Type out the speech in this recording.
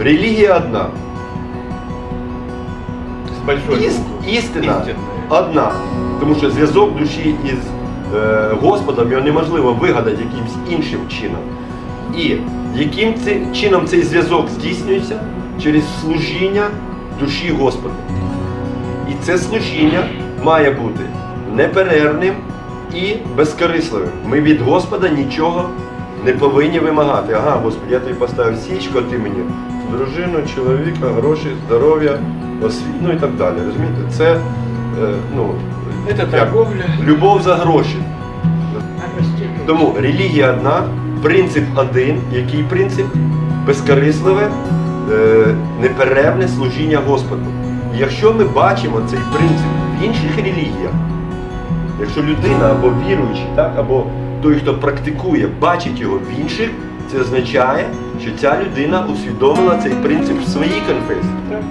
Релігія одна. С большой Іс- буквы. істина Істинна. одна. Тому що зв'язок душі із е, Господом його неможливо вигадати якимось іншим чином. І яким ци- чином цей зв'язок здійснюється? Через служіння душі Господу. І це служіння має бути неперервним і безкорисливим. Ми від Господа нічого не повинні вимагати. Ага, Господи, я тобі поставив січку, а ти мені дружину, чоловіка, гроші, здоров'я, освіту, ну і так далі. Розумієте? Це е, ну, Это як торговля. любов за гроші. Тому релігія одна, принцип один. Який принцип? Безкорисливе, е, неперервне служіння Господу. Якщо ми бачимо цей принцип в інших релігіях, якщо людина або віруючий, так, або той, хто практикує, бачить його в інших, це означає, що ця людина усвідомила цей принцип в своїй конфесії. Так.